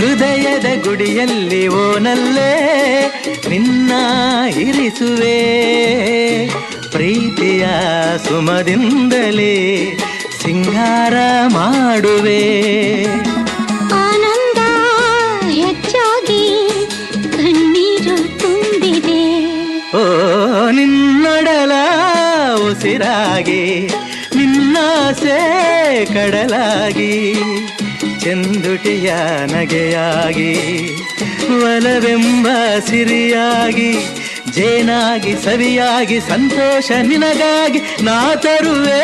ಮಡಿಯಲ್ಲಿ ಓನಲ್ಲೇ ನಿನ್ನ ಇರಿಸುವೆ. ಪ್ರೀತಿಯ ಸುಮದಿಂದಲೇ ಸಿಂಗಾರ ಮಾಡುವೆ. ಆನಂದ ಹೆಚ್ಚಾಗಿ ಕಣ್ಣೀರು ತುಂಬಿದೆ. ಓ ನಿನ್ನಡಲ ಉಸಿರಾಗಿ ನಿನ್ನಾಸೆ ಕಡಲಾಗಿ. ಚೆಂದುಟಿಯ ನಗೆಯಾಗಿ ಒಲವೆಂಬ ಸಿರಿಯಾಗಿ ಜೇನಾಗಿ ಸವಿಯಾಗಿ ಸಂತೋಷ ನಿನಗಾಗಿ ನಾ ತರುವೆ